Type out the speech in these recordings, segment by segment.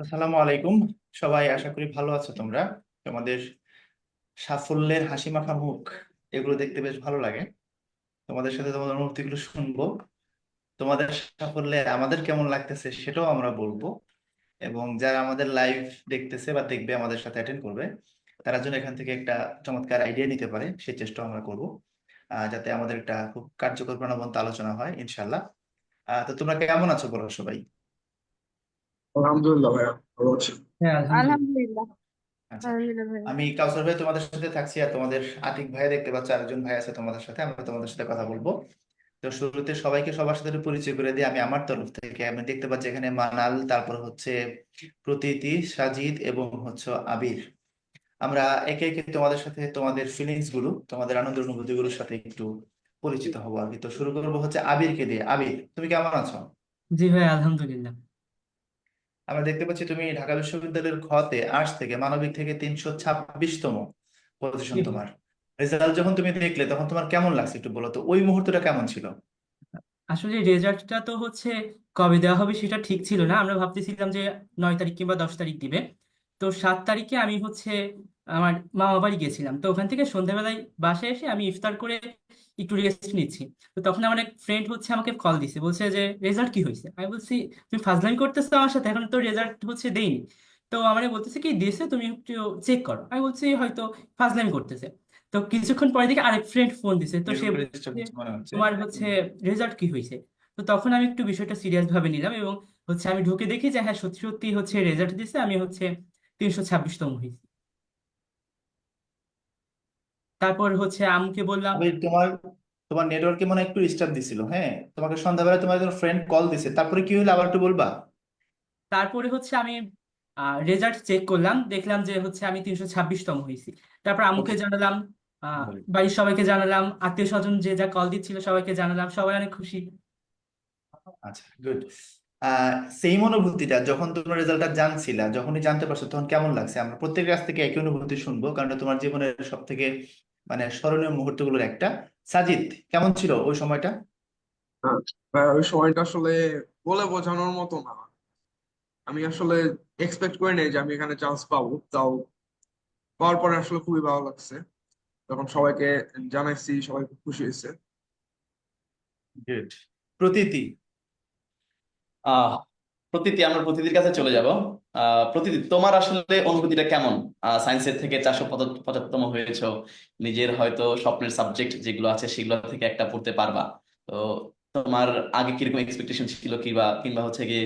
আসসালামু আলাইকুম। সবাই আশা করি ভালো আছো তোমরা। তোমাদের সাফল্যের হাসি মাখা মুখ, এগুলো দেখতে বেশ ভালো লাগে। তোমাদের সাথে তোমাদের অনুভূতিগুলো শুনব। তোমাদের সাফল্যে আমাদের কেমন লাগতেছে সেটাও আমরা বলব। এবং যারা আমাদের লাইভ দেখতেছে বা দেখবে, আমাদের সাথে অ্যাটেন্ড করবে, তারা যেন এখান থেকে একটা চমৎকার আইডিয়া নিতে পারে, সেই চেষ্টা আমরা করব। যাতে আমাদের একটা খুব কার্যকর প্রাণবন্ত আলোচনা হয় ইনশাল্লাহ তো তোমরা কেমন আছো বলো সবাই? আলহামদুলিল্লাহ ভাইয়া ভালো আছি। হ্যাঁ আলহামদুলিল্লাহ। আলহামদুলিল্লাহ। আচ্ছা। আমি কাউসার ভাই তোমাদের সাথে থাকছি আর তোমাদের আতিক ভাই দেখতে পাচ্ছ আরেকজন ভাই আছে তোমাদের সাথে আমরা তোমাদের সাথে কথা বলব। তো শুরুতে সবাইকে সবার সাথে পরিচয় করে দিই আমি আমার তরফ থেকে। আমি দেখতে পাচ্ছি এখানে মানাল তারপর হচ্ছে প্রতীতি সাজিদ এবং হচ্ছে আবির। আমরা একে একে তোমাদের সাথে তোমাদের ফিলিংসগুলো তোমাদের আনন্দ অনুভূতি গুলোর সাথে একটু পরিচিত হব আর কি। তো শুরু করব হচ্ছে আবিরকে দিয়ে। আবির তুমি কেমন আছো? জি ভাই আলহামদুলিল্লাহ। আমরা দেখতে পাচ্ছি তুমি ঢাকা বিশ্ববিদ্যালয়ের খতে আর্টস থেকে মানবিক থেকে তিনশো ছাব্বিশতম পজিশন তোমার। রেজাল্ট যখন তুমি দেখলে তখন তোমার কেমন লাগছে একটু বলো তো? ওই মুহূর্তটা কেমন ছিল? আসলে রেজাল্টটা তো হচ্ছে কবে দেওয়া হবে সেটা ঠিক ছিল না। আমরা ভাবতেছিলাম যে নয় তারিখ কিংবা দশ তারিখ দিবে। তো সাত তারিখে আমি হচ্ছে আমার মামা বাড়ি গেছিলাম। তো ওখান থেকে সন্ধ্যাবেলায় বাসায় এসে আমি ইফতার করে একটু রেস্ট নিচ্ছি। তো তখন আমার এক ফ্রেন্ড হচ্ছে আমাকে কল দিছে বলছে যে রেজাল্ট কি হয়েছে? আমি বলছি তুমি ফাজলামি করতেছো আমার সাথে এখন তো রেজাল্ট হচ্ছে দেইনি। তো আমারে বলতেছে কি দিয়েছে তুমি একটু চেক করো। আমি বলছি হয়তো ফাজলামি করতেছে। তো কিছুক্ষণ পরে দেখি আরেক ফ্রেন্ড ফোন দিছে তো সে তোমার হচ্ছে রেজাল্ট কি হয়েছে? তো তখন আমি একটু বিষয়টা সিরিয়াস ভাবে নিলাম এবং হচ্ছে আমি ঢুকে দেখি যে হ্যাঁ সত্যি সত্যি হচ্ছে রেজাল্ট দিছে আমি হচ্ছে তিনশো ছাব্বিশতম হয়েছি। তারপর হচ্ছে আম্মুকে বললাম তোমার তোমার নেটওয়ার্কে মনে হয় একটু ডিস্টার্ব দিছিল হ্যাঁ? তোমাকে সন্ধ্যাবেলা তোমার একজন ফ্রেন্ড কল দিছে তারপরে কি হলো আবার একটু বলবা? তারপরে হচ্ছে আমি রেজাল্ট চেক করলাম দেখলাম যে হচ্ছে আমি তিনশো ছাব্বিশতম হয়েছি তারপর আম্মুকে ওকে জানালাম আহ, বাড়ির সবাইকে জানালাম আত্মীয় স্বজন যে যা কল দিচ্ছিল সবাইকে জানালাম সবাই অনেক খুশি। আচ্ছা গুড সেম অনুভূতিটা যখন তোমার রেজাল্টটা জানছিলা যখনই জানতে পারছ তখন কেমন লাগছে? আমরা প্রত্যেকের কাছ থেকে একই অনুভূতি শুনব কারণ তোমার জীবনের সব থেকে মানে স্মরণীয় মুহূর্তগুলোর একটা। সাজিদ কেমন ছিল ওই সময়টা? হ্যাঁ ওই সময়টা আসলে বলে বোঝানোর মতো না। আমি আসলে এক্সপেক্ট করি নাই যে আমি এখানে চান্স পাবো তাও পাওয়ার পরে আসলে খুবই ভালো লাগছে। তখন সবাইকে জানাইছি সবাই খুব খুশি হয়েছে। প্রতীতি? প্রতীতি আমরা প্রতীতির কাছে চলে যাব। প্রতীতি তোমার আসলে অনুভূতিটা কেমন? সায়েন্সের থেকে চারশো পঁচাত্তরতম হয়েছো। নিজের হয়তো স্বপ্নের সাবজেক্ট যেগুলো আছে সেগুলো থেকে একটা পড়তে পারবা। তো তোমার আগে কীরকম এক্সপেকটেশন ছিল কিংবা কিংবা হচ্ছে গিয়ে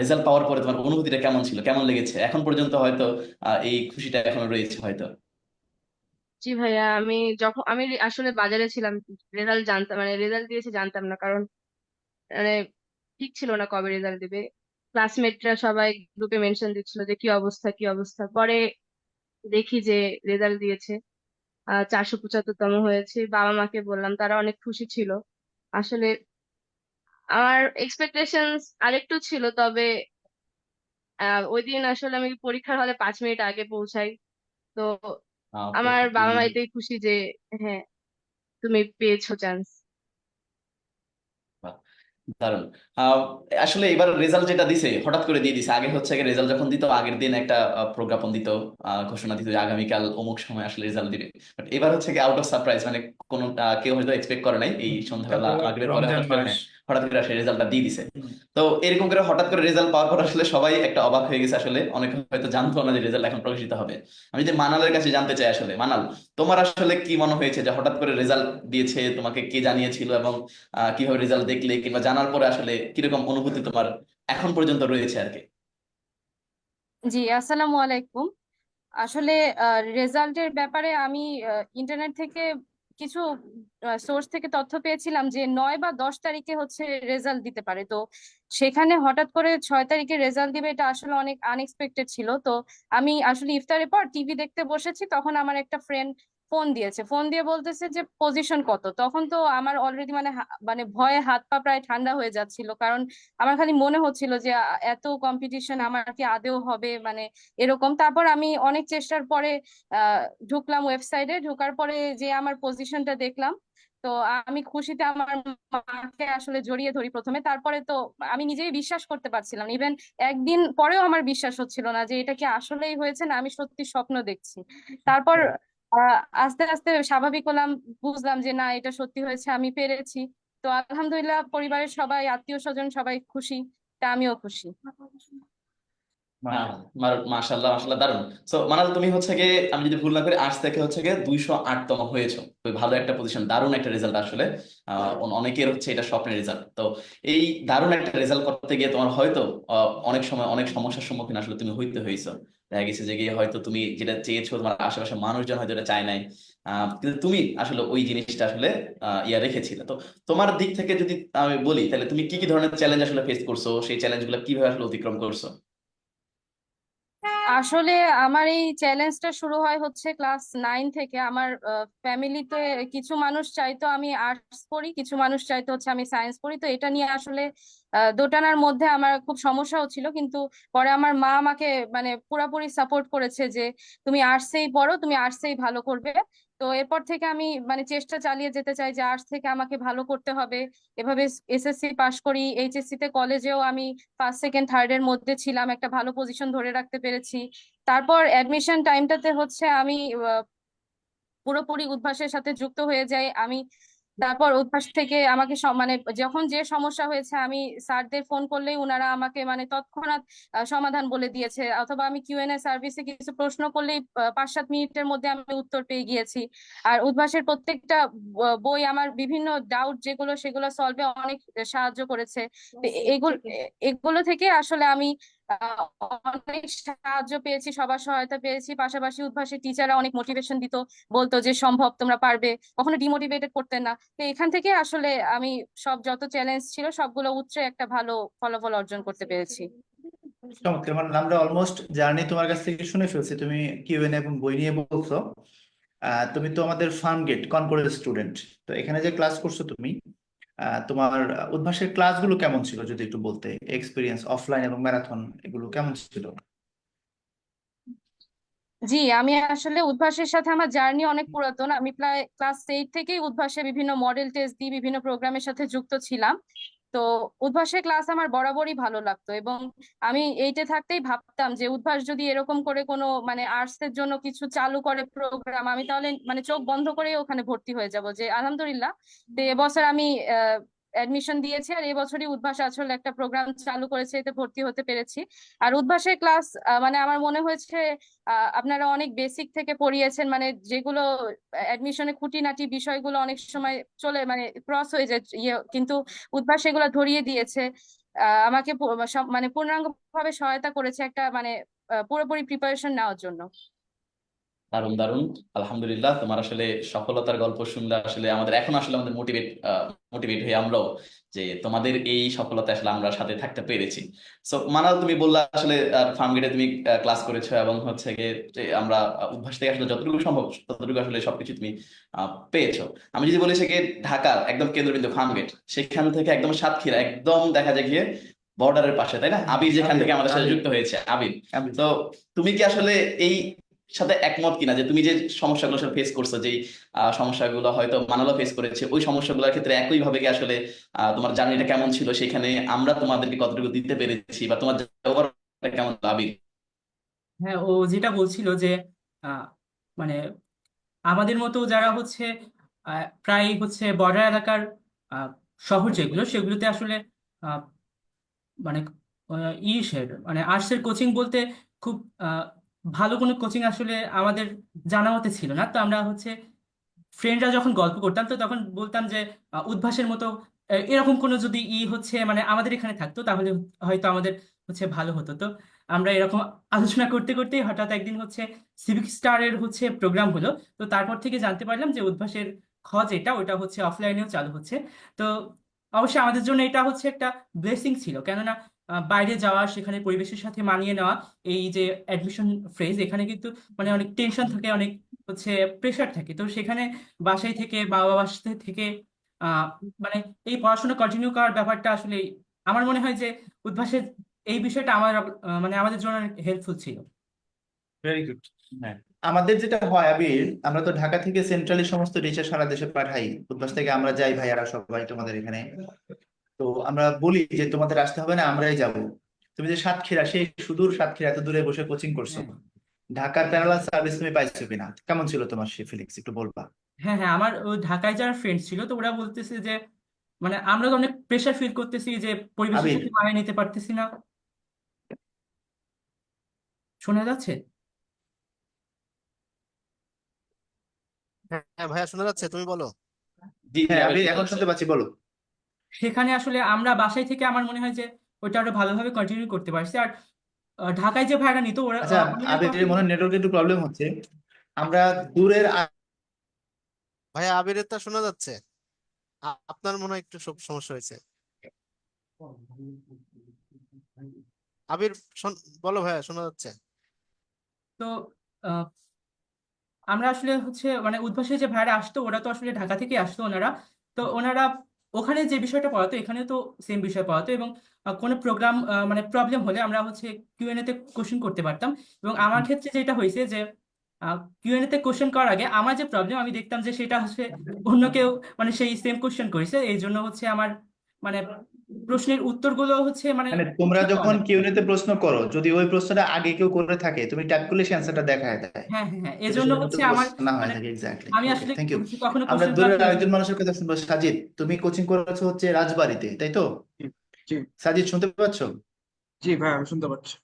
রেজাল্ট পাওয়ার পরে তোমার অনুভূতিটা কেমন ছিল? কেমন লেগেছে? এখন পর্যন্ত হয়তো এই খুশিটা এখনও রয়েছে হয়তো। জি ভাইয়া, আমি যখন, আমি আসলে বাজারে ছিলাম রেজাল্ট জানতাম মানে রেজাল্ট দিয়েছে জানতাম না। কারণ মানে ঠিক ছিল না কবে রেজাল্ট দিবে। ক্লাসমেটরা সবাই গ্রুপে মেনশন দিচ্ছিল যে কি অবস্থা কি অবস্থা। পরে দেখি যে রেজাল্ট দিয়েছে। চারশো পঁচাত্তরতম হয়েছে। বাবা মাকে বললাম তারা অনেক খুশি ছিল। আসলে আমার এক্সপেকটেশনস আরেকটু ছিল তবে ওই দিন আসলে আমি পরীক্ষার হলে পাঁচ মিনিট আগে পৌঁছাই। তো আমার বাবা মা এতেই খুশি যে হ্যাঁ তুমি পেয়েছ চান্স আহ, আসলে এবার রেজাল্ট যেটা দিছে হঠাৎ করে দিয়ে দিছে। আগে হচ্ছে রেজাল্ট যখন দিত আগের দিন একটা প্রজ্ঞাপন দিত ঘোষণা দিত যে আগামীকাল অমুক সময় আসলে রেজাল্ট দিবে। বাট এবার হচ্ছে কি আউট অফ সারপ্রাইজ মানে কোনো কেউ হয়তো এক্সপেক্ট করে নাই এই সন্ধ্যাবেলা আগের পরে হঠাৎ করে আসলে রেজাল্টটা দিয়ে দিছে। তো এরকম করে হঠাৎ করে রেজাল্ট পাওয়ার পর আসলে সবাই একটা অবাক হয়ে গেছে আসলে। অনেকে হয়তো জানতো না যে রেজাল্ট এখন প্রকাশিত হবে। আমি যে মানালের কাছে জানতে চাই আসলে মানাল তোমার আসলে কি মনে হয়েছে যে হঠাৎ করে রেজাল্ট দিয়েছে তোমাকে কে জানিয়েছিল এবং আহ, কীভাবে রেজাল্ট দেখলে কিংবা জানার পরে আসলে কীরকম অনুভূতি তোমার এখন পর্যন্ত রয়েছে আর কি? জি আসসালামু আলাইকুম। আসলে রেজাল্টের ব্যাপারে আমি ইন্টারনেট থেকে কিছু সোর্স থেকে তথ্য পেয়েছিলাম যে নয় বা দশ তারিখে হচ্ছে রেজাল্ট দিতে পারে। তো সেখানে হঠাৎ করে ছয় তারিখে রেজাল্ট দিবে এটা আসলে অনেক আনএক্সপেক্টেড ছিল। তো আমি আসলে ইফতারের পর টিভি দেখতে বসেছি, তখন আমার একটা ফ্রেন্ড ফোন দিয়েছে। ফোন দিয়ে বলতেছে যে পজিশন কত? তখন তো আমার অলরেডি মানে মানে ভয়ে হাত পা প্রায় ঠান্ডা হয়ে যাচ্ছিল। কারণ আমার খালি মনে হচ্ছিল যে এত কম্পিটিশন আমার কি আদেও হবে? মানে এরকম। তারপর আমি অনেক চেষ্টার পরে ঢুকলাম ওয়েবসাইটে ঢোকার পরে যে আমার পজিশনটা দেখলাম, তো আমি খুশিতে আমার মাকে আসলে জড়িয়ে ধরি প্রথমে। তারপরে তো আমি নিজেই বিশ্বাস করতে পারছিলাম ইভেন একদিন পরেও আমার বিশ্বাস হচ্ছিল না যে, এটা কি আসলেই হয়েছে না? আমি সত্যি স্বপ্ন দেখছি। তারপর আস্তে আস্তে স্বাভাবিক হলাম, বুঝলাম যে না, এটা সত্যি হয়েছে, আমি পেরেছি। তো আলহামদুলিল্লাহ পরিবারের সবাই, আত্মীয় স্বজন সবাই খুশি, তা আমিও খুশি। মাশাল্লাহ মাশাল্লাহ দারুণ সো মানাল, তুমি হচ্ছে গিয়ে, আমি যদি ভুল না করি আর্টস থেকে হচ্ছে গিয়ে দুইশো আটতম হয়েছো। ভালো একটা পজিশন দারুণ একটা রেজাল্ট আসলে। অনেকের হচ্ছে এটা স্বপ্নের রেজাল্ট তো এই দারুণ একটা রেজাল্ট করতে গিয়ে তোমার হয়তো অনেক সময় অনেক সমস্যার সম্মুখীন আসলে তুমি হইতে হয়েছো। দেখা গেছে যে গিয়ে হয়তো তুমি যেটা চেয়েছো, তোমার আশেপাশে মানুষজন হয়তো এটা চায় নাই। কিন্তু তুমি আসলে ওই জিনিসটা আসলে ইয়া রেখেছিলে। তো তোমার দিক থেকে যদি আমি বলি, তাহলে তুমি কি কি ধরনের চ্যালেঞ্জ আসলে ফেস করছ? সেই চ্যালেঞ্জগুলো কীভাবে আসলে অতিক্রম করছ? আসলে আমার এই চ্যালেঞ্জটা শুরু হয় হচ্ছে ক্লাস নাইন থেকে। আমার ফ্যামিলিতে কিছু মানুষ চাইতো আমি আর্টস পড়ি, কিছু মানুষ চাইতো হচ্ছে আমি সায়েন্স পড়ি। তো এটা নিয়ে আসলে দোটানার মধ্যে আমার খুব সমস্যা হচ্ছিল কিন্তু পরে আমার মা আমাকে মানে পুরাপুরি সাপোর্ট করেছে যে, তুমি আর্টসেই পড়ো, তুমি আর্টসেই ভালো করবে। তো এরপর থেকে আমি মানে চেষ্টা চালিয়ে যেতে চাই যে আর্টস থেকে আমাকে ভালো করতে হবে। এভাবে এসএসসি পাশ করি এইচএসসি তে কলেজেও আমি ফার্স্ট সেকেন্ড থার্ড এর মধ্যে ছিলাম, একটা ভালো পজিশন ধরে রাখতে পেরেছি। তারপর অ্যাডমিশন টাইমটাতে হচ্ছে আমি পুরোপুরি উদ্ভাসের সাথে যুক্ত হয়ে যাই। আমি তারপর উদ্ভাস থেকে আমাকে মানে যখন যে সমস্যা হয়েছে আমি স্যারদের ফোন করলেই ওনারা আমাকে মানে তৎক্ষণাৎ সমাধান বলে দিয়েছে। অথবা আমি কিউএনএ সার্ভিসে কিছু প্রশ্ন করলেই পাঁচ সাত মিনিটের মধ্যে আমি উত্তর পেয়ে গিয়েছি। আর উদ্ভাসের প্রত্যেকটা বই আমার বিভিন্ন ডাউট যেগুলো সেগুলো সলভে অনেক সাহায্য করেছে। এগুলো এগুলো থেকে আসলে আমি অনেক সাহায্য পেয়েছি, সবার সহায়তা পেয়েছি। পাশাপাশি উদ্ভাসের টিচাররা অনেক মোটিভেশন দিত, বলতো যে, সম্ভব, তোমরা পারবে। কখনো ডিমোটিভেটেড করতেন না। তো এখান থেকে আসলে আমি সব যত চ্যালেঞ্জ ছিল, সবগুলো উতরে একটা ভালো ফলাফল অর্জন করতে পেরেছি। চমৎকার। মানে আমরা অলমোস্ট জার্নি তোমার কাছ থেকে শুনে ফেলছি। তুমি কিউএন এবং বই নিয়ে বলছো। তুমি তো আমাদের ফার্ম গেট কনকর্ডের স্টুডেন্ট তো এখানে যে ক্লাস করছ তুমি তোমার উদ্ভাসের ক্লাসগুলো কেমন ছিল যদি একটু বলতে? এক্সপিরিয়েন্স অফলাইন এবং ম্যারাথন এগুলো কেমন ছিল? জি, আমি আসলে উদ্ভাসের সাথে আমার জার্নি অনেক পুরাতন। আমি প্রায় ক্লাস এইট থেকেই উদ্ভাসে বিভিন্ন মডেল টেস্ট দিয়ে বিভিন্ন প্রোগ্রামের সাথে যুক্ত ছিলাম। তো উদ্ভাসের ক্লাস আমার বরাবরই ভালো লাগতো এবং আমি এইটে থাকতেই ভাবতাম যে উদ্ভাস যদি এরকম করে কোনো মানে আর্টস এর জন্য কিছু চালু করে প্রোগ্রাম আমি তাহলে মানে চোখ বন্ধ করেই ওখানে ভর্তি হয়ে যাব যে আলহামদুলিল্লাহ এবছর আমি অ্যাডমিশন দিয়েছি আর এবছরই উদ্ভাস আসলে একটা প্রোগ্রাম চালু করেছে, এতে ভর্তি হতে পেরেছি। আর উদ্ভাসের ক্লাস মানে আমার মনে হয়েছে আপনারা অনেক বেসিক থেকে পড়িয়েছেন মানে যেগুলো অ্যাডমিশনে খুঁটিনাটি বিষয়গুলো অনেক সময় চলে মানে ক্রস হয়ে যায় ইয়ে কিন্তু উদ্ভাস সেগুলো ধরিয়ে দিয়েছে। আমাকে মানে পূর্ণাঙ্গ ভাবে সহায়তা করেছে একটা মানে পুরোপুরি প্রিপারেশন নেওয়ার জন্য। দারুণ দারুণ আলহামদুলিল্লাহ তোমার আসলে সফলতার গল্প শুনলে আসলে আমাদের এখন আসলে আমাদের মোটিভেট মোটিভেট হয়ে আমরাও যে তোমাদের এই সফলতা আসলে আমরা সাথে থাকতে পেরেছি। সো মানাল তুমি বললা আসলে ফার্ম গেটে তুমি ক্লাস করেছ এবং হচ্ছে যে আমরা উদ্ভাস থেকে আসলে যতটুকু সম্ভব ততটুকু আসলে সবকিছু তুমি আহ, পেয়েছ। আমি যদি বলি সে ঢাকার একদম কেন্দ্রবিন্দু ফার্ম গেট সেখান থেকে একদম সাতক্ষীরা একদম দেখা যায় গিয়ে বর্ডারের পাশে তাই না? আবির যেখান থেকে আমাদের সাথে যুক্ত হয়েছে আবির। তো তুমি কি আসলে এই সাথে একমত কিনা যে তুমি যে সমস্যাগুলো ফেস করছ যে সমস্যাগুলো হয়তো মানালো ফেস করেছে, ওই সমস্যাগুলোর ক্ষেত্রে একই ভাবে কি আসলে তোমার জার্নিটা কেমন ছিল? সেখানে আমরা তোমাদেরকে কতটুকু দিতে পেরেছি বা তোমার কেমন দাবি হ্যাঁ ও যেটা বলছিল যে মানে আমাদের মতো যারা হচ্ছে প্রায় হচ্ছে বর্ডার এলাকার শহর যেগুলো, সেগুলোতে আসলে মানে ইসের মানে আর্টসের কোচিং বলতে খুব ভালো কোনো কোচিং আসলে আমাদের জানা মতে ছিল না। তো আমরা হচ্ছে ফ্রেন্ডরা যখন গল্প করতাম, তো তখন বলতাম যে উদ্ভাসের মতো এরকম কোনো যদি ই হচ্ছে মানে আমাদের এখানে থাকতো, তাহলে হয়তো আমাদের হচ্ছে ভালো হতো। তো আমরা এরকম আলোচনা করতে করতেই হঠাৎ একদিন হচ্ছে সিভিক স্টারের হচ্ছে প্রোগ্রাম হলো। তো তারপর থেকে জানতে পারলাম যে উদ্ভাসের খ যেটা ওটা হচ্ছে অফলাইনেও চালু হচ্ছে। তো অবশ্যই আমাদের জন্য এটা হচ্ছে একটা ব্লেসিং ছিল। কেননা বাইরে যাওয়া সেখানে পরিবেশের সাথে মানিয়ে নেওয়া এই যে অ্যাডমিশন ফ্রেজ এখানে কিন্তু মানে অনেক টেনশন থাকে অনেক হচ্ছে প্রেশার থাকে। তো সেখানে বাসায় থেকে বাবা বাসা থেকে আহ মানে এই পড়াশোনা কন্টিনিউ করার ব্যাপারটা আসলে আমার মনে হয় যে উদ্ভাসের এই বিষয়টা আমার মানে আমাদের জন্য অনেক হেল্পফুল ছিল। ভেরি গুড হ্যাঁ। আমাদের যেটা হয় আবির আমরা তো ঢাকা থেকে সেন্ট্রালি সমস্ত রিচার্জ সারা দেশে পাঠাই। উদ্বাস থেকে আমরা যাই ভাইয়ারা সবাই তোমাদের এখানে। তো আমরা বলি যে তোমাদের আসতে হবে না আমরাই যাব। তুমি যে সাতক্ষীরা সেই সুদূর সাতক্ষীরা এত দূরে বসে কোচিং করছ। ঢাকার প্যারালাল সার্ভিস তুমি পাইছো কিনা? কেমন ছিল তোমার সেই ফিলিংস একটু বলবা। হ্যাঁ হ্যাঁ আমার ওই ঢাকায় যারা ফ্রেন্ডস ছিল তো ওরা বলতেছে যে মানে আমরা তো অনেক প্রেশার ফিল করতেছি যে পরিবেশের সাথে মানিয়ে নিতে পারতেছি না। শোনা যাচ্ছে? হ্যাঁ ভাইয়া শোনা যাচ্ছে তুমি বলো। জি হ্যাঁ আবির এখন শুনতে পাচ্ছি বলো। সেখানে আসলে আমরা বাসায় থেকে আমার মনে হয় যে ওটা আরও ভালোভাবে কন্টিনিউ করতে পারছি। আর ঢাকায় যে ভাড়া নিত ওরা আচ্ছা আহ, আমাদের আবির কথা মনে হয় নেটওয়ার্কে একটু প্রবলেম হচ্ছে। আমরা দূরের ভাইয়া আবিরের তা শোনা যাচ্ছে। আপনার মনে হয় একটু সব সমস্যা হয়েছে। আবির শোন- বলো ভাইয়া শোনা যাচ্ছে। তো আহ, আমরা আসলে হচ্ছে মানে উদ্ভাসে যে ভাইয়ারা আসতো ওরা তো আসলে ঢাকা থেকে আসতো ওনারা। তো ওনারা ওখানে যে বিষয়টা পড়াতো এখানে তো সেম বিষয় পড়াতো এবং কোন প্রোগ্রাম মানে প্রবলেম হলে আমরা হচ্ছে কিউএনএ তে কোশ্চেন করতে পারতাম এবং আমার ক্ষেত্রে যেটা হয়েছে যে কিউএনএ তে কোশ্চেন করার আগে আমার যে প্রবলেম আমি দেখতাম যে সেটা হচ্ছে অন্য কেউ মানে সেই সেম কোশ্চেন করেছে। এই জন্য হচ্ছে আমার মানে প্রশ্নের উত্তরগুলো হচ্ছে মানে মানে তোমরা যখন না। প্রশ্ন করো যদি ওই প্রশ্নটা আগে কেউ করে থাকে তুমি ট্যাপ করলে সে অ্যান্সারটা দেখায় দেয়। হ্যাঁ হ্যাঁ হ্যাঁ এজন্য হচ্ছে আমার না হয়ে মানে থাকে এক্স্যাক্টলি আমি আসলে থ্যাংক ইউ কখনো আমরা কোশ্চেন আরেকজন মানুষের কথা শুনব সাজিদ। তুমি কোচিং করেছ হচ্ছে রাজবাড়িতে তাই তো? জি। সাজিদ শুনতে পাচ্ছ? জি ভাই আমি শুনতে পাচ্ছি।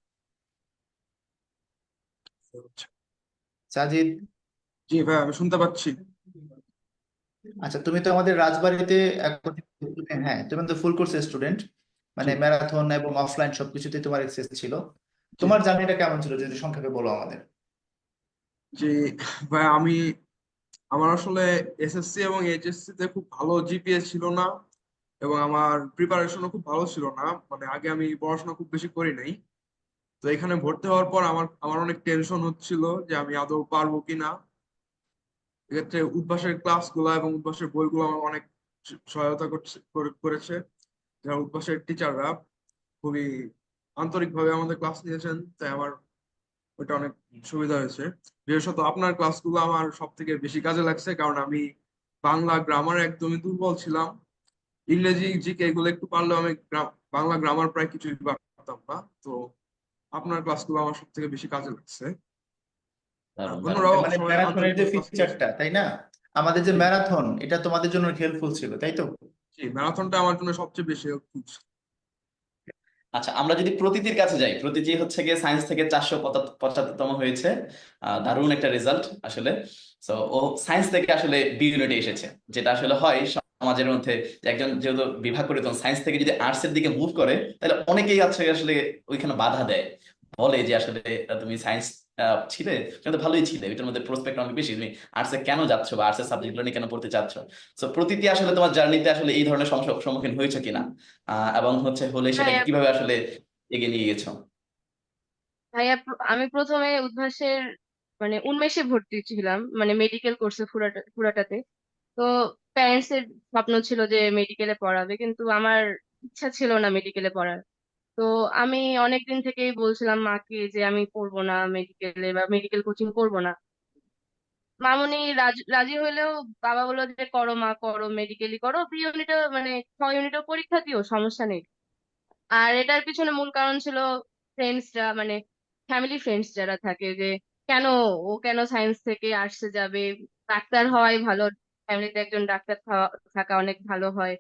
সাজিদ? জি ভাই আমি শুনতে পাচ্ছি। আচ্ছা তুমি তো আমাদের রাজবাড়িতে হ্যাঁ তুমি তো ফুল কোর্স স্টুডেন্ট মানে জি। ম্যারাথন এবং অফলাইন সবকিছুতে তোমার এক্সেস ছিল জি। তোমার জার্নিটা কেমন ছিল যদি সংক্ষেপে বলো আমাদের যে ভাই আমি আমার আসলে এসএসসি এবং এইচএসসি তে খুব ভালো জিপিএ ছিল না এবং আমার প্রিপারেশনও খুব ভালো ছিল না মানে আগে আমি পড়াশোনা খুব বেশি করি নাই তো এখানে ভর্তি হওয়ার পর আমার আমার অনেক টেনশন হচ্ছিল যে আমি আদৌ পারব কিনা এক্ষেত্রে উদ্ভাসের ক্লাসগুলো এবং উদ্ভাসের বইগুলো আমাকে অনেক সহায়তা করছে, করে- করেছে। যারা উদ্ভাসের টিচাররা খুবই আন্তরিকভাবে আমাদের ক্লাস নিয়েছেন, তাই আমার ওটা অনেক সুবিধা হয়েছে। বিশেষত আপনার ক্লাসগুলো আমার সব থেকে বেশি কাজে লাগছে, কারণ আমি বাংলা গ্রামার একদমই দুর্বল ছিলাম। ইংরেজি, জিকে এগুলো একটু পারলেও আমি বাংলা গ্রামার প্রায় কিছুই পারতাম না। তো আপনার ক্লাসগুলো আমার সব থেকে বেশি কাজে লাগছে। ফিচারটা তাই না? আমাদের যে ম্যারাথন এটা তোমাদের জন্য হেল্পফুল ছিল তাই তো? জি ম্যারাথনটা আমার জন্য সবচেয়ে বেশি আচ্ছা আমরা যদি প্রতীতির কাছে যাই প্রতীতি হচ্ছে গিয়ে সায়েন্স থেকে চারশো পঁচাত্তরতম হয়েছে। দারুণ একটা রেজাল্ট আসলে। তো ও সায়েন্স থেকে আসলে বি ইউনিটে এসেছে যেটা আসলে হয় সমাজের মধ্যে একজন যেহেতু বিভাগ করে সায়েন্স থেকে যদি আর্টস এর দিকে মুভ করে তাহলে অনেকেই আছে আসলে ওইখানে বাধা দেয়। বলে যে আসলে তুমি সায়েন্স ছিলে তুমি তো ভালোই ছিলে ওইটার মধ্যে প্রসপেক্ট অনেক বেশি। তুমি আর্টসে কেন যাচ্ছ বা আর্টসের সাবজেক্টগুলো নিয়ে কেন পড়তে চাচ্ছ? তো প্রতিটি আসলে তোমার জার্নিতে আসলে এই ধরনের সমস্যার সম্মুখীন হয়েছে কিনা? এবং হচ্ছে হলে হ্যাঁ। কীভাবে আসলে এগিয়ে নিয়ে গেছো? ভাইয়া আমি প্রথমে উদ্ভাসের মানে উন্মেষে ভর্তি ছিলাম মানে মেডিকেল কোর্সে ফুরাটা ফুরাটাতে তো প্যারেন্টস এর স্বপ্ন ছিল যে মেডিকেলে পড়াবে কিন্তু আমার ইচ্ছা ছিল না মেডিকেলে পড়ার। তো আমি অনেকদিন থেকেই বলছিলাম মাকে যে আমি পড়ব না মেডিকেলে বা মেডিকেল কোচিং করব না। মামুনি রাজ- হইলেও বাবা বলল যে করো মা, করো মেডিকেলই করো। বি ইউনিটও মানে ছয় ইউনিটও পরীক্ষা দিও, সমস্যা নেই। আর এটার পিছনে মূল কারণ ছিল ফ্রেন্ডসরা মানে ফ্যামিলি ফ্রেন্ডস যারা থাকে যে কেন ও কেন সায়েন্স থেকে আর্টসে যাবে? ডাক্তার হওয়াই ভালো। ফ্যামিলিতে একজন ডাক্তার থাকা অনেক ভালো হয়।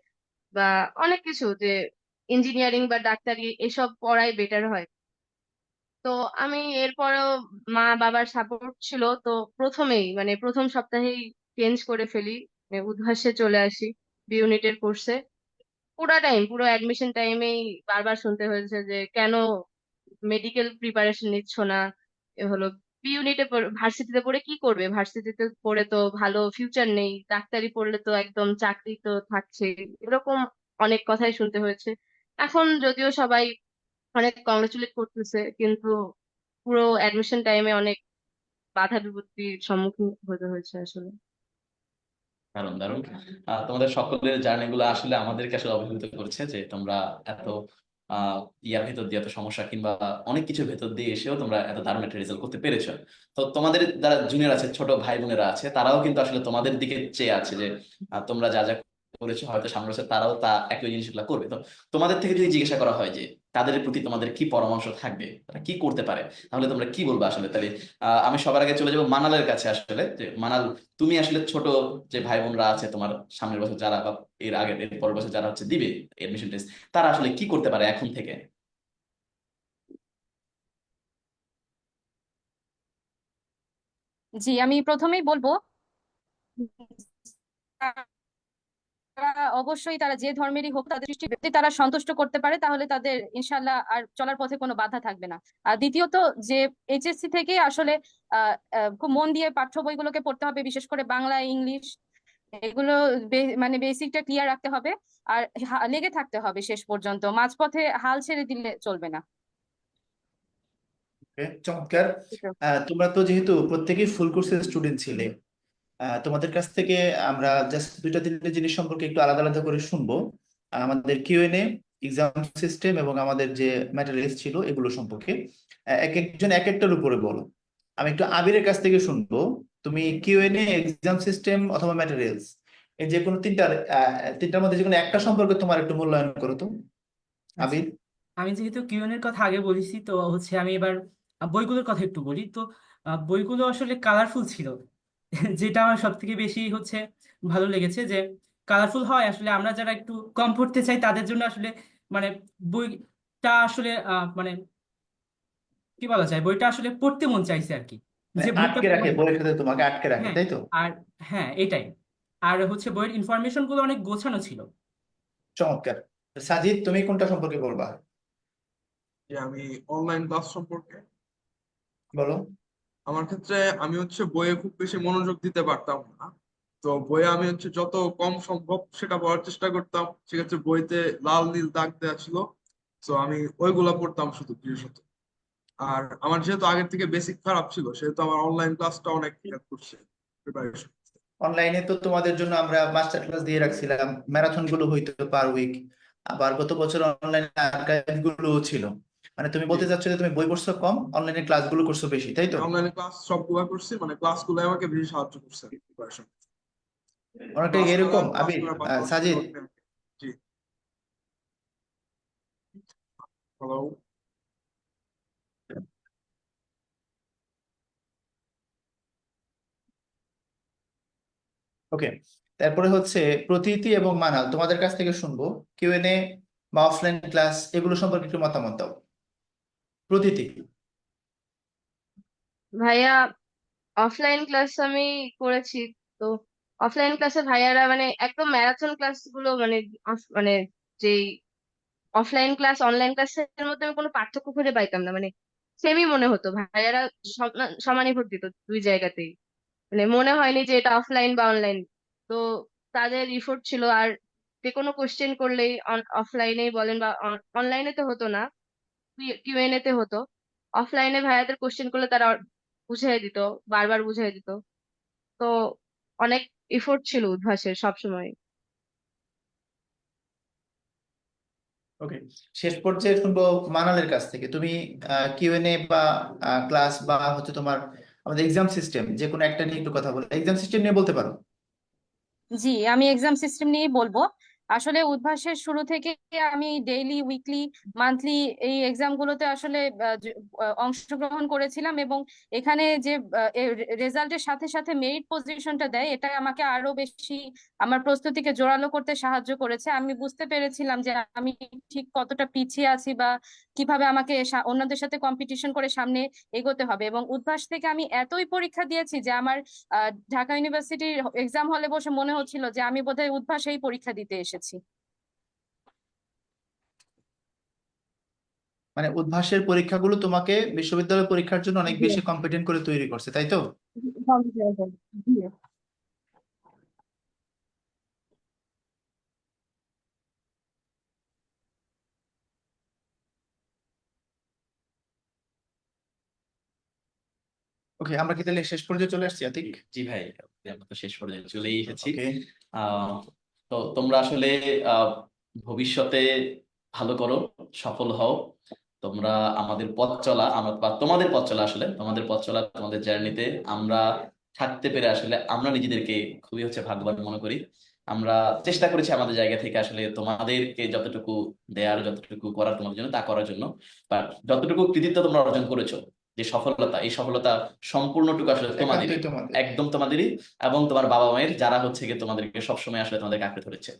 বা অনেক কিছু যে ইঞ্জিনিয়ারিং বা ডাক্তারি এসব পড়াই বেটার হয়। তো আমি এরপরও মা বাবার সাপোর্ট ছিল, তো প্রথমেই মানে প্রথম সপ্তাহেই চেঞ্জ করে ফেলি মানে উদ্ভাসে চলে আসি বি ইউনিটের কোর্সে পুরা টাইম পুরো অ্যাডমিশন টাইমেই বারবার শুনতে হয়েছে যে কেন মেডিকেল প্রিপারেশন নিচ্ছ না? এ হলো বি ইউনিটে ভার্সিটিতে পড়ে কি করবে? ভার্সিটিতে পড়ে তো ভালো ফিউচার নেই, ডাক্তারি পড়লে তো একদম চাকরি তো থাকছে এরকম অনেক কথাই শুনতে হয়েছে। এখন যদিও সবাই অনেক কংগ্রেচুলেট করতেছে, কিন্তু পুরো অ্যাডমিশন টাইমে অনেক বাধা বিপত্তির সম্মুখীন হতে হয়েছে আসলে। দারুণ দারুণ। তোমাদের সকলের জার্নি গুলো আসলে আমাদেরকে আসলে অভিভূত করছে যে তোমরা এত ইয়ার ভেতর দিয়ে এত সমস্যা কিংবা অনেক কিছুর ভেতর দিয়ে এসেও তোমরা এত দারুণ একটা রেজাল্ট করতে পেরেছ। তো তোমাদের যারা জুনিয়র আছে, ছোট ভাই বোনেরা আছে, তারাও কিন্তু আসলে তোমাদের দিকে চেয়ে আছে যে তোমরা যা যা করেছ হয়তো সামনে বছর তারাও তা একই জিনিসগুলো করবে। তো তোমাদের থেকে যদি জিজ্ঞাসা করা হয় যে, তাদের প্রতি তোমাদের কি পরামর্শ থাকবে? তারা কি করতে পারে? তাহলে তোমরা কি বলব আসলে? তাহলে আমি সবার আগে চলে যাব মানালের কাছে আসলে, যে মানাল, তুমি আসলে ছোট যে ভাই বোনরা আছে তোমার সামনের বছর যারা বা এর আগের, এর পরের বছর যারা হচ্ছে দিবে এডমিশন টেস্ট তারা আসলে কি করতে পারে এখন থেকে? জি, আমি প্রথমেই বলব অবশ্যই তারা যে ধর্মেরই হোক তাদের সৃষ্টি যদি তারা সন্তুষ্ট করতে পারে তাহলে তাদের ইনশাল্লাহ আর চলার পথে কোনো বাধা থাকবে না। আর দ্বিতীয়ত যে এইচএসসি থেকে আসলে খুব মন দিয়ে পাঠ্য বইগুলোকে পড়তে হবে বিশেষ করে বাংলা ইংলিশ এগুলো মানে বেসিকটা ক্লিয়ার রাখতে হবে। আর লেগে থাকতে হবে শেষ পর্যন্ত মাঝপথে হাল ছেড়ে দিলে চলবে না। চমৎকার। তোমরা তো যেহেতু প্রত্যেকেই ফুল কোর্সের স্টুডেন্ট ছিলে তোমাদের কাছ থেকে আমরা জাস্ট দুইটা তিনটে জিনিস সম্পর্কে একটু আলাদা আলাদা করে শুনব। আমাদের কিউএনএ এক্সাম সিস্টেম এবং আমাদের যে ম্যাটেরিয়ালস ছিল এগুলো সম্পর্কে। এক একজন এক একটার উপরে বলো। আমি একটু আবিরের কাছ থেকে শুনব। তুমি Q and A exam system অথবা ম্যাটেরিয়ালস এই যে কোনো তিনটার তিনটার মধ্যে যে কোনো একটা সম্পর্কে তোমার একটু মূল্যায়ন করো তো। আবির? আমি যেহেতু কিউএন এর কথা আগে বলেছি তো হচ্ছে আমি এবার বইগুলোর কথা একটু বলি। তো বইগুলো আসলে কালারফুল ছিল। যেটা আমার সব থেকে বেশি হচ্ছে ভালো লেগেছে যে কালারফুল হয় আসলে আমরা যারা একটু কম পড়তে চাই তাদের জন্য আসলে মানে বইটা আসলে আহ, মানে কি বলা যায়? বইটা আসলে পড়তে মন চাইছে আর কি মানে যে বইটা আটকে রাখে বইয়ের সাথে তোমাকে আটকে রাখে হ্যাঁ তাই তো? আর হ্যাঁ এটাই। আর হচ্ছে বইয়ের ইনফরমেশনগুলো অনেক গোছানো ছিল। চমৎকার। সাজিদ তুমি কোনটা সম্পর্কে বলবা যে আমি অনলাইন ক্লাস সম্পর্কে। বলো। আমার ক্ষেত্রে আমি হচ্ছে বইয়ে খুব বেশি মনোযোগ দিতে পারতাম না। তো বইয়ে আমি হচ্ছে যত কম সম্ভব সেটা পড়ার চেষ্টা করতাম। সেক্ষেত্রে বইতে লাল নীল দাগ দেওয়া ছিল। তো আমি ওইগুলা পড়তাম শুধু বিশেষত আর আমার যেহেতু আগের থেকে বেসিক খারাপ ছিল, সেহেতু আমার অনলাইন ক্লাসটা অনেক হেল্প করছে অনলাইনে তো তোমাদের জন্য আমরা মাস্টার ক্লাস দিয়ে রাখছিলাম। ম্যারাথনগুলো হইতো পার উইক আবার গত বছর অনলাইন আর্কাইভগুলো ছিল। মানে তুমি বলতে চাচ্ছ যে তুমি বই পড়ছো কম অনলাইনে ক্লাসগুলো করছ বেশি তাই তো? অনলাইনে ক্লাস সবগুলা করছি মানে ক্লাসগুলো আমাকে বেশি সাহায্য করছে প্রিপারেশন অনেকটা এরকম? আবির সাজিদ? হ্যালো ওকে তারপরে হচ্ছে প্রতীতি এবং মানাল তোমাদের কাছ থেকে শুনব কিউ কিউএনএ বা অফলাইন ক্লাস এগুলো সম্পর্কে একটু মতামত দাও। প্রতীতি ভাইয়া অফলাইন ক্লাস আমি করেছি, তো অফলাইন ক্লাসে ভাইয়ারা মানে একদম ম্যারাথন ক্লাসগুলো মানে মানে যেই অফলাইন ক্লাস অনলাইন ক্লাসের মধ্যে আমি কোনো পার্থক্য খুঁজে পাইতাম না। মানে সেমই মনে হতো, ভাইয়ারা সম- সমান এফোর্ট দিত দুই জায়গাতেই। মানে মনে হয়নি যে এটা অফলাইন বা অনলাইন তো তাদের ইফোর্ট ছিল আর যে কোনো কোশ্চেন করলেই অফলাইনেই বলেন বা অনলাইনে তো হতো না। কিউএনএ তে হতো। অফলাইনে ভাইয়াদের কোশ্চেন করলে তারা বুঝিয়ে দিত বারবার বুঝিয়ে দিত। তো অনেক এফোর্ট ছিল উদ্ভাসের সবসময় ওকে শেষ পর্যায়ে শুনব মানালের কাছ থেকে। তুমি কিউএনএ বা ক্লাস বা হচ্ছে তোমার আমাদের এক্সাম সিস্টেম যে কোনো একটা নিয়ে একটু কথা বলো। এক্সাম সিস্টেম নিয়ে বলতে পারো। জি আমি এক্সাম সিস্টেম নিয়েই বলব। আসলে উদ্ভাসের শুরু থেকে আমি ডেইলি উইকলি মান্থলি এই এক্সাম গুলোতে আসলে অংশগ্রহণ করেছিলাম এবং এখানে যে রেজাল্টের সাথে সাথে মেরিট পজিশনটা দেয়, এটা আমাকে আরও বেশি আমার প্রস্তুতিকে জোরালো করতে সাহায্য করেছে। আমি বুঝতে পেরেছিলাম যে আমি ঠিক কতটা পিছিয়ে আছি বা কীভাবে আমাকে অন্যদের সাথে কম্পিটিশন করে সামনে এগোতে হবে। এবং উদ্ভাস থেকে আমি এতই পরীক্ষা দিয়েছি যে আমার ঢাকা ইউনিভার্সিটির এক্সাম হলে বসে মনে হচ্ছিল যে আমি বোধহয় উদ্ভাসেই পরীক্ষা দিতে এসেছি। মানে উদ্ভাসের পরীক্ষাগুলো তোমাকে বিশ্ববিদ্যালয় পরীক্ষার জন্য অনেক বেশি কম্পিটেন্ট করে তৈরি করছে তাই তো? ওকে আমরা কি তাহলে শেষ পর্যায়ে চলে আসছি আতিক? জি ভাই আমরা তো শেষ পর্যায়ে চলেই এসেছি। তো তোমরা আসলে ভবিষ্যতে ভালো করো সফল হও। তোমরা আমাদের পথ চলা আমরা বা তোমাদের পথ চলা আসলে তোমাদের পথ চলা তোমাদের জার্নিতে আমরা থাকতে পেরে আসলে আমরা নিজেদেরকে খুবই হচ্ছে ভাগ্যবান মনে করি। আমরা চেষ্টা করেছি আমাদের জায়গা থেকে আসলে তোমাদেরকে যতটুকু দেয়ার যতটুকু করার তোমাদের জন্য তা করার জন্য। বা যতটুকু কৃতিত্ব তোমরা অর্জন করেছ যে সফলতা এই সফলতা সম্পূর্ণটুকু আসলে তোমাদের একদম তোমাদেরই এবং তোমার বাবা মায়ের যারা হচ্ছে গিয়ে তোমাদেরকে সবসময় আসলে তোমাদেরকে আঁকড়ে ধরেছে।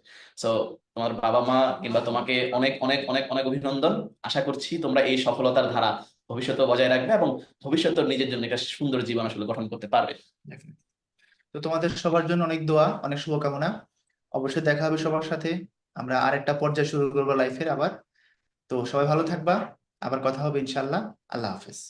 সো তোমার বাবা মা কিংবা তোমাকে অনেক অনেক অনেক অনেক অভিনন্দন। আশা করছি তোমরা এই সফলতার ধারা ভবিষ্যতে বজায় রাখবে এবং ভবিষ্যতে নিজের জন্য একটা সুন্দর জীবন আসলে গঠন করতে পারবে। তো তোমাদের সবার জন্য অনেক দোয়া অনেক শুভকামনা। অবশ্যই দেখা হবে সবার সাথে। আমরা আরেকটা পর্যায়ে শুরু করব লাইফের আবার। তো সবাই ভালো থাকবা। আবার কথা হবে ইনশাল্লাহ আল্লাহ হাফেজ।